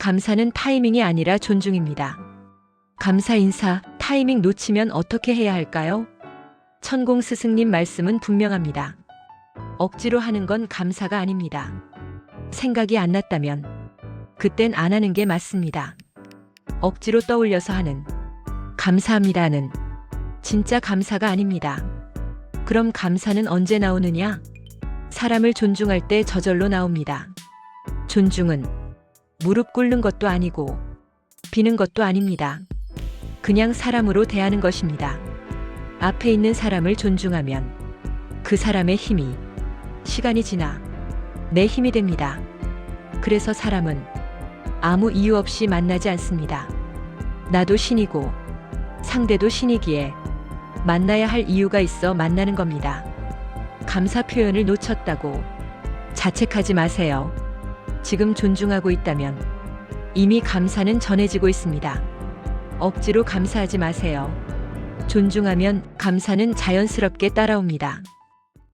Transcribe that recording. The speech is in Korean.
감사는 타이밍이 아니라 존중입니다. 감사 인사, 타이밍 놓치면 어떻게 해야 할까요? 천공 스승님 말씀은 분명합니다. 억지로 하는 건 감사가 아닙니다. 생각이 안 났다면 그땐 안 하는 게 맞습니다. 억지로 떠올려서 하는 감사합니다는 진짜 감사가 아닙니다. 그럼 감사는 언제 나오느냐? 사람을 존중할 때 저절로 나옵니다. 존중은 무릎 꿇는 것도 아니고 비는 것도 아닙니다. 그냥 사람으로 대하는 것입니다. 앞에 있는 사람을 존중하면 그 사람의 힘이 시간이 지나 내 힘이 됩니다. 그래서 사람은 아무 이유 없이 만나지 않습니다. 나도 신이고 상대도 신이기에 만나야 할 이유가 있어 만나는 겁니다. 감사 표현을 놓쳤다고 자책하지 마세요. 지금 존중하고 있다면 이미 감사는 전해지고 있습니다. 억지로 감사하지 마세요. 존중하면 감사는 자연스럽게 따라옵니다.